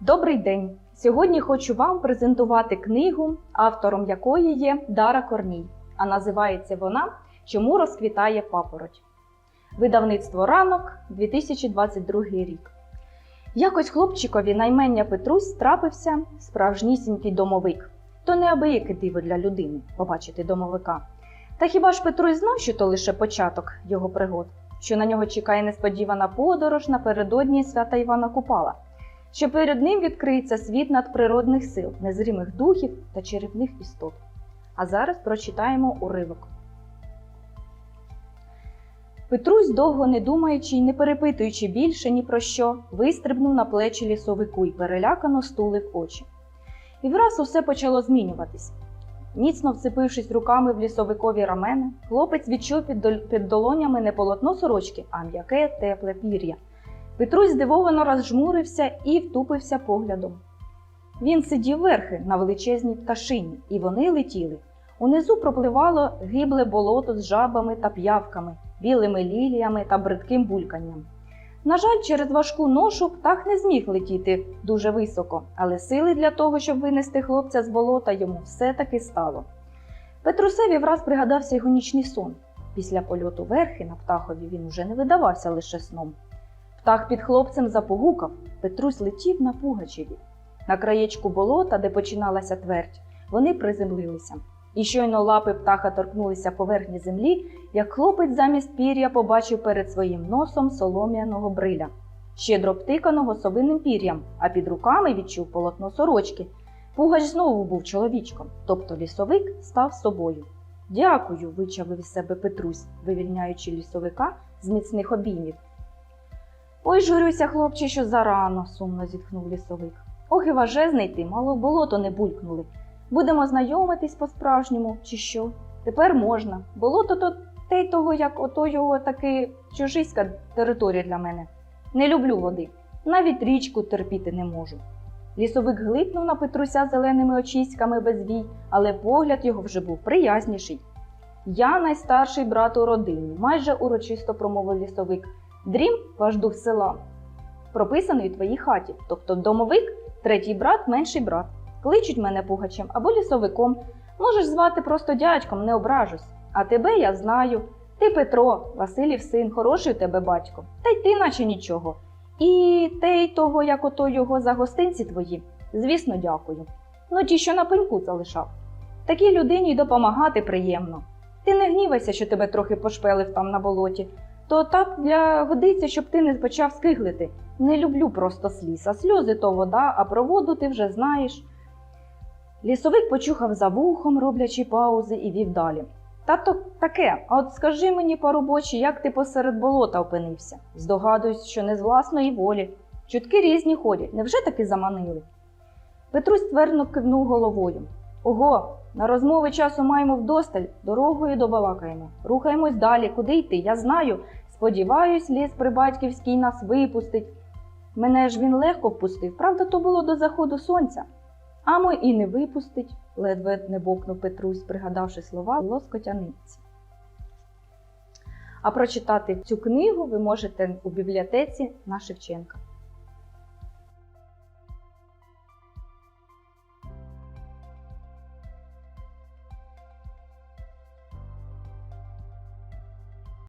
Добрий день! Сьогодні хочу вам презентувати книгу, автором якої є Дара Корній, а називається вона Чому розквітає папороть. Видавництво ранок 2022 рік. Якось хлопчикові наймення Петрусь трапився справжнісінький домовик. То неабияке диво для людини побачити домовика. Та хіба ж Петрусь знав, що то лише початок його пригод, що на нього чекає несподівана подорож напередодні свята Івана Купала що перед ним відкриється світ надприродних сил, незримих духів та чарівних істот. А зараз прочитаємо уривок. Петрусь, довго не думаючи й не перепитуючи більше ні про що, вистрибнув на плечі лісовику і перелякано стулив очі. І враз усе почало змінюватись. Міцно вцепившись руками в лісовикові рамени, хлопець відчув під долонями не полотно сорочки, а м'яке тепле пір'я. Петрусь здивовано розжмурився і втупився поглядом. Він сидів верхи на величезній пташині, і вони летіли. Унизу пропливало гибле болото з жабами та п'явками, білими ліліями та бридким бульканням. На жаль, через важку ношу птах не зміг летіти дуже високо, але сили для того, щоб винести хлопця з болота, йому все-таки стало. Петрусеві враз пригадався його нічний сон. Після польоту верхи на птахові він уже не видавався лише сном. Птах під хлопцем запогукав, Петрусь летів на Пугачеві. На краєчку болота, де починалася твердь, вони приземлилися. І щойно лапи птаха торкнулися поверхні землі, як хлопець замість пір'я побачив перед своїм носом солом'яного бриля, щедро обтиканого совиним пір'ям, а під руками відчув полотно сорочки. Пугач знову був чоловічком, тобто лісовик став собою. Дякую, вичавив із себе Петрусь, вивільняючи лісовика з міцних обіймів. Ой, журюся, хлопче, що зарано, сумно зітхнув лісовик. Ох і важезний ти, мало болото не булькнули. Будемо знайомитись по-справжньому, чи що? Тепер можна. Болото то те й того, як ото його таки чужиська територія для мене. Не люблю води, навіть річку терпіти не можу. Лісовик глипнув на Петруся зеленими очиськами без вій, але погляд його вже був приязніший. Я найстарший брат у родині, майже урочисто промовив лісовик. Дрім, ваш дух села, прописаний у твоїй хаті, тобто домовик, третій брат, менший брат. Кличуть мене пугачем або лісовиком. Можеш звати просто дядьком, не ображусь. А тебе я знаю. Ти Петро, Василів син, хороший у тебе батько. Та й ти, наче нічого. І те й того, як ото його за гостинці твої. Звісно, дякую. Ну ті, що на пеньку залишав. Такій людині й допомагати приємно. Ти не гнівайся, що тебе трохи пошпелив там на болоті то так для годиться, щоб ти не почав скиглити. Не люблю просто сліз, а сльози то вода, а про воду ти вже знаєш. Лісовик почухав за вухом, роблячи паузи, і вів далі. Та то таке, а от скажи мені, парубочі, як ти посеред болота опинився? Здогадуюсь, що не з власної волі. Чутки різні ходять, невже таки заманили? Петрусь твердо кивнув головою. Ого, на розмови часу маємо вдосталь, дорогою добалакаємо. Рухаємось далі, куди йти, я знаю. Сподіваюсь, ліс прибатьківський нас випустить. Мене ж він легко впустив, правда, то було до заходу сонця. Амо і не випустить, ледве не бокнув Петрусь, пригадавши слова лоскотяниці. А прочитати цю книгу ви можете у бібліотеці на Шевченка.